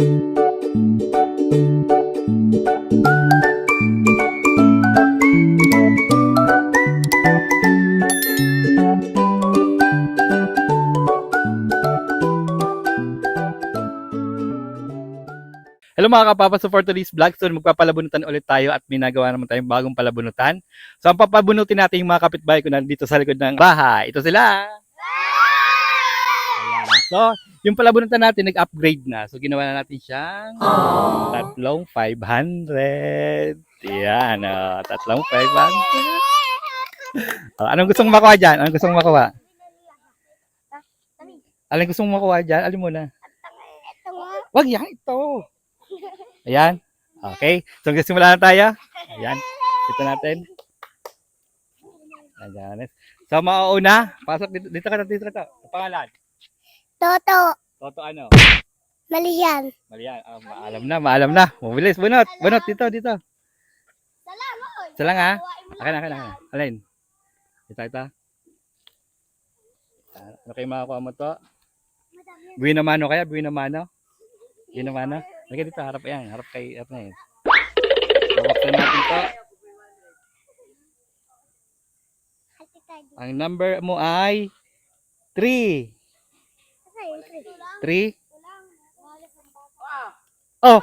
Hello mga kapapa, so for today's vlog, so magpapalabunutan ulit tayo at may nagawa naman tayong bagong palabunutan. So ang papabunutin natin yung mga kapitbahay ko nandito sa likod ng bahay. Ito sila! So, yung palabunutan natin nag-upgrade na. So ginawa na natin siyang tatlong 500. Yan, oh, tatlong 500. Oh, anong gusto mong makuha dyan? Anong gusto mong makuha? Alin gusto mong makuha dyan? Alin? Ito nga. Wag yan, ito. Ayan. Okay. So, simula na tayo. Ayan. Ito natin. Ayan. So, mauuna. Pasok dito. Dito ka na, dito ka pangalan. Toto. Toto ano? Mali yan. Mali yan. Ah, maalam na, maalam na. Mabilis. Bunot. Bunot. Dito, dito. Salamat. Isa lang ha. Akin, akin, akin. Alin? Ito, ito. Ah, Ano kayo makakuha mo to? Buwin na mano kaya? Buwin na mano? Buwin na mano? Lagay dito, harap yan. Harap kay Ernest. Buksan natin to. Ang number mo ay 3. 3? Oh!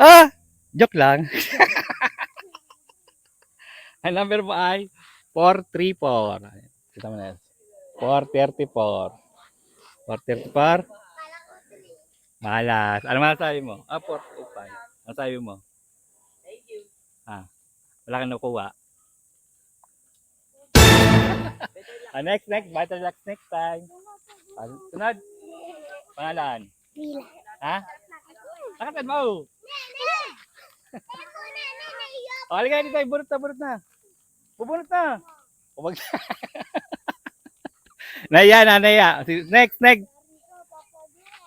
Ah! Joke lang. Ang number mo ay 434. Kita mo na yan. 434. 434. Malas. Ano masasabi mo? Ah, 485. Ano sabi mo? Thank you. Ah, wala kang nakuha. ah, next, next. Better luck next time. Ah, sunod. Pangalan. Bila. Ha? Nakatan mo. O, halika dito. Bunot na, bunot na. Bubunot na. O, wag. naya na, naya. Next, next.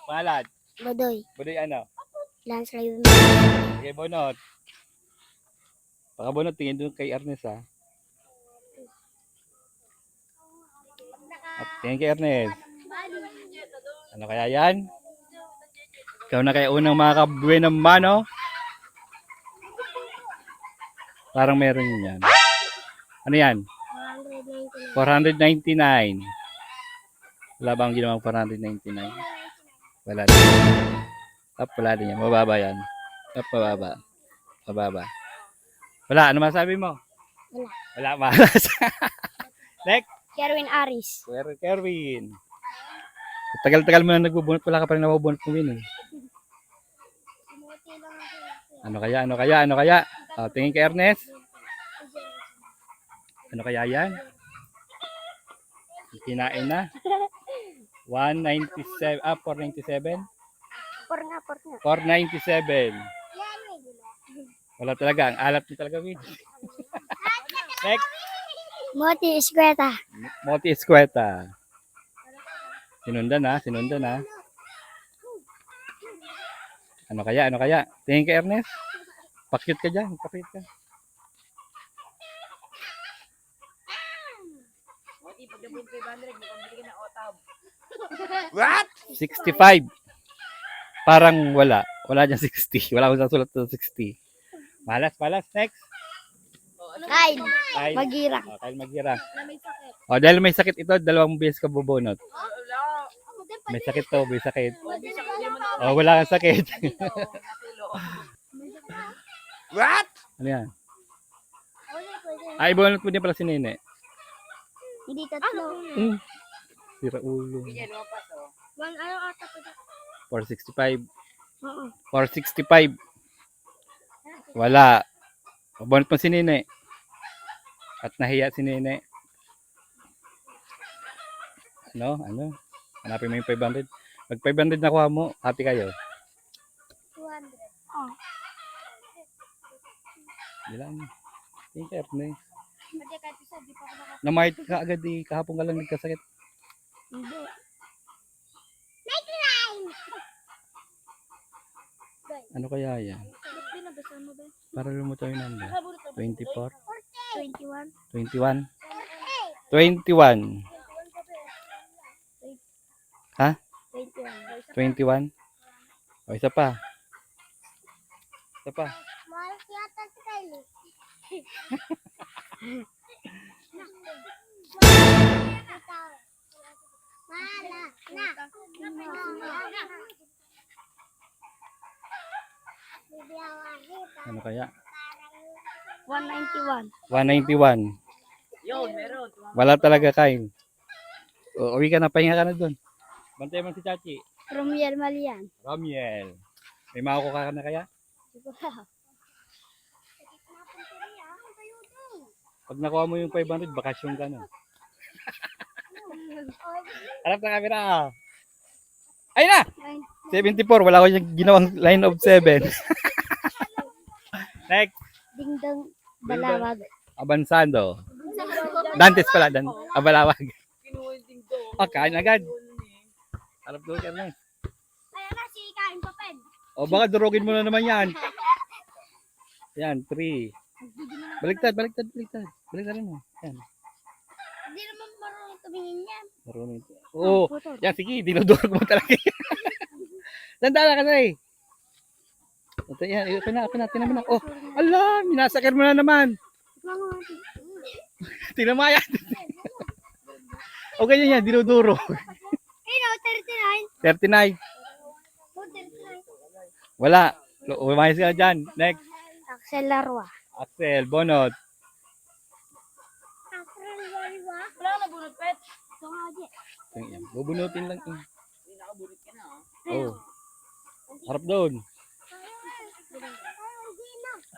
Pangalan. Bodoy. Budoy ano? Lance Raven. Sige, bunot. Baka bunot, tingin doon kay Ernest ha. At tingin kay Ernest. Ano kaya yan? Ikaw na kaya unang mga kabuhay ng mano? Parang meron yun yan. Ano yan? 499. Wala bang ginawang 499? Wala din. Up, wala din yan. Mababa yan. Up, mababa. Mababa. Wala. Ano masabi mo? Wala. Wala malas. Next. Kerwin Aris. Kerwin. Tagal-tagal mo na nagbubunot, wala ka pa rin nabubunot yun eh. Ano kaya, ano kaya, ano kaya? Oh, tingin kay Ernest. Ano kaya yan? Kinain na. 197, ah, 497? Por nga, por nga. 497. Wala talaga, ang alat niya talaga, Win. Next, Moti Escueta. Moti Escueta. Sinundan na, sinundan na. Ano kaya, ano kaya? Tingin ka, Ernest? Pakit ka dyan, pakit ka. What? 65. Parang wala. Wala dyan 60. Wala akong sulat sa 60. Malas, malas. Next. Kyle. Kyle. Magira. Oh, Kyle Magira. Oh, dahil may sakit ito, dalawang beses ka bubunot. May sakit to, may sakit. Oh, wala kang sakit. What? ano yan? Ay, bunot mo din pala si Nene. Hindi tatlo. Hmm. Sira ulo. One ano ata pa dyan? 465. Oo. 465. Wala. Bunot mo si Nene. At nahiya si Nene. Ano? Ano? Hanapin mo yung 500. Pag 500 nakuha mo, happy kayo. 200. Oh. Ilan? Thank you, Ernest. Pwede kahit isa, di pa ako naka... Namahit ka agad eh. Kahapon ka lang nagkasakit. Hindi. Ano kaya yan? Para lumutaw yung number. 24? 21. 21? 21. Ha? 21. 21? O, isa pa. Isa pa. Mahal yata si Kylie. Ano kaya? 191. 191. Yun, meron. Wala talaga kain. O, uwi ka na, pahinga ka na doon. Bantay mo si Chachi. Romiel Malian. Romiel. May makukuha ka na kaya? Pag nakuha mo yung 500, bakasyon ka na. Harap na camera. Ay na! 74. Wala ko yung ginawang line of 7. Next. Dingdong Balawag. Abansando. Dantes pala. Dan Abalawag. Oh, kain agad. Harap doon ka na. Kaya na si Kain Papen. O baka durugin mo na naman yan. Yan, 3. Baliktad, baliktad, baliktad. Baliktad rin mo. Yan. Hindi naman marunong tumingin yan. Marunong. Oo. Putol. Yan, sige, dinudurog mo talaga. Tanda ka na eh. Ito yan, ito na, ito na, tinan mo na. Oh, ala, minasakir mo na naman. Tinan mo yan. o ganyan yan, dinuduro. Ayun o, 39. 39. Oh, 39. Wala. Umayos ka dyan. Next. Axel Larwa. Axel, Bonot. Axel Larwa? Wala ka nabunot, pet. Ito nga, di. Yan, Bubunutin lang. Hindi nakabunot ka na, oh. Oh. Harap doon.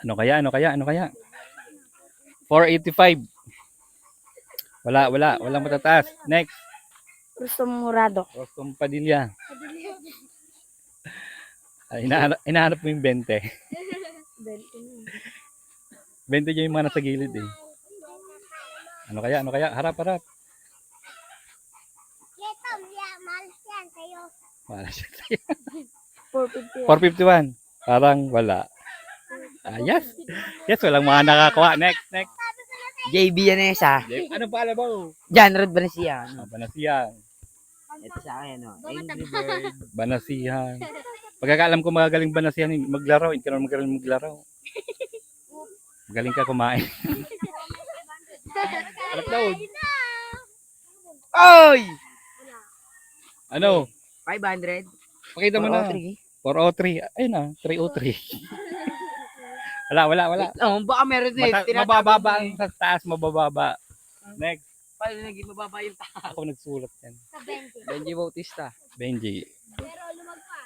Ano kaya? Ano kaya? Ano kaya? 485. Wala, wala. Walang matataas. Next. Rusto Murado. Rostom Padilla. Ay, inahanap, inahanap mo yung 20. 20 yung mga nasa gilid eh. Ano kaya? Ano kaya? Harap, harap. Ito, malas yan kayo. Wala siya. 450. 451. Parang wala. Ah, yes. Yes, walang mga nakakuha. Next, next. JB Yanesa. Ano pa alam mo? John Rod Banasia. Ah. Ito sa akin, no? Angry Bird. Banasihan. Pagkakaalam ko magagaling banasihan maglaro, hindi ka naman magaling maglaro. Magaling ka kumain. Harap daw. Oy! Ano? 500. Pakita mo na. 403. Ayun na, 303. wala, wala, wala. Oh, baka meron din. Mata- mabababa ang eh. sa taas, mabababa. Next. Paano naging mababa yung taas? Ako nagsulat yan. Sa 20. Benji Bautista. Benji. Pero lumag pa.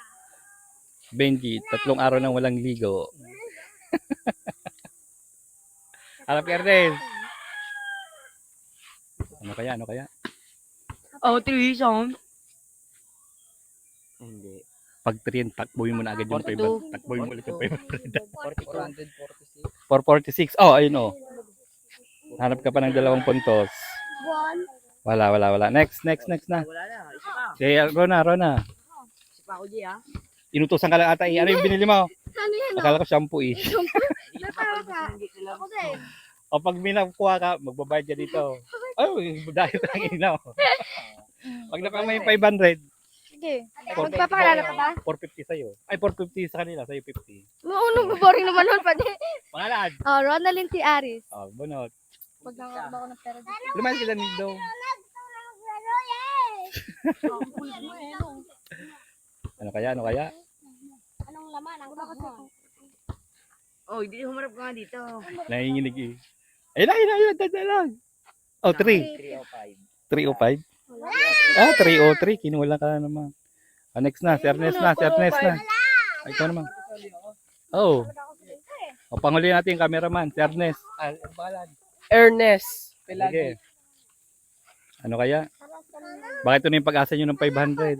Benji, tatlong araw nang walang ligo. Harap Ernest. Ano kaya, ano kaya? Oh, Treason. Hindi. Pag 3 takboy mo na agad yung 500. 42. Takboy mo ulit yung 500. 446. 446. Oh, ayun oh. Hanap ka pa ng dalawang puntos. One. Wala, wala, wala. Next, next, next na. Wala na. Isa pa. Si Rona, Rona. Isa pa ako, G, ha? Inutusan ka lang ata. eh. Ano yung binili mo? Ano yan? Akala ko shampoo eh. Isa pa ako. Ako din. O pag minakuha ka, magbabayad ka dito. Ay, dahil lang inaw. Pag nakuha mo yung 500, Sige. Four- Magpapakilala ka ba? 450 sa'yo. Ay, 450 sa kanila, sa'yo 50. Noong boring naman nun pa din. Pangalan? Oh, Ronaldin T. Aris. Oh, bunot. Pag nakakaba ko ng pera dito. Lumayas kita nito. Ano kaya, ano kaya? Anong laman? Ang kasi Oh, hindi humarap ka nga dito. Nanginginig eh. Ayun ayun ayun tanda lang. Oh, 3. 305? Ah, 303. Kinuha lang ka na naman. Ah, next na, si Ernest na, si Ernest na. Ay, ikaw naman. Oh. O, panghuli natin yung cameraman, si Ernest. Ah, ang Ernest. Sige. Ano kaya? Bakit ito na yung pag-asa nyo ng 500?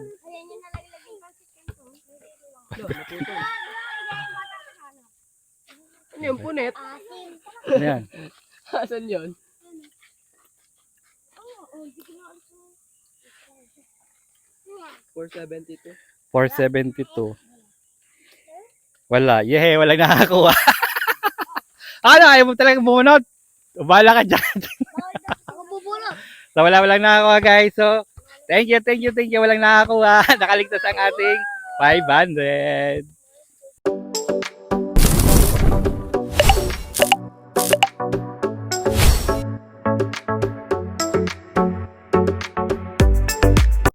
Ano yung punet? Ano yan? Asan yun? Four seventy two. 472. Wala. Yehe, walang nakakuha. ano, ayaw mo talagang bumunot. Bala ka dyan. Ako bubulot. so, wala walang nakakuha, guys. So, thank you, thank you, thank you. Walang nakakuha. Nakaligtas ang ating 500.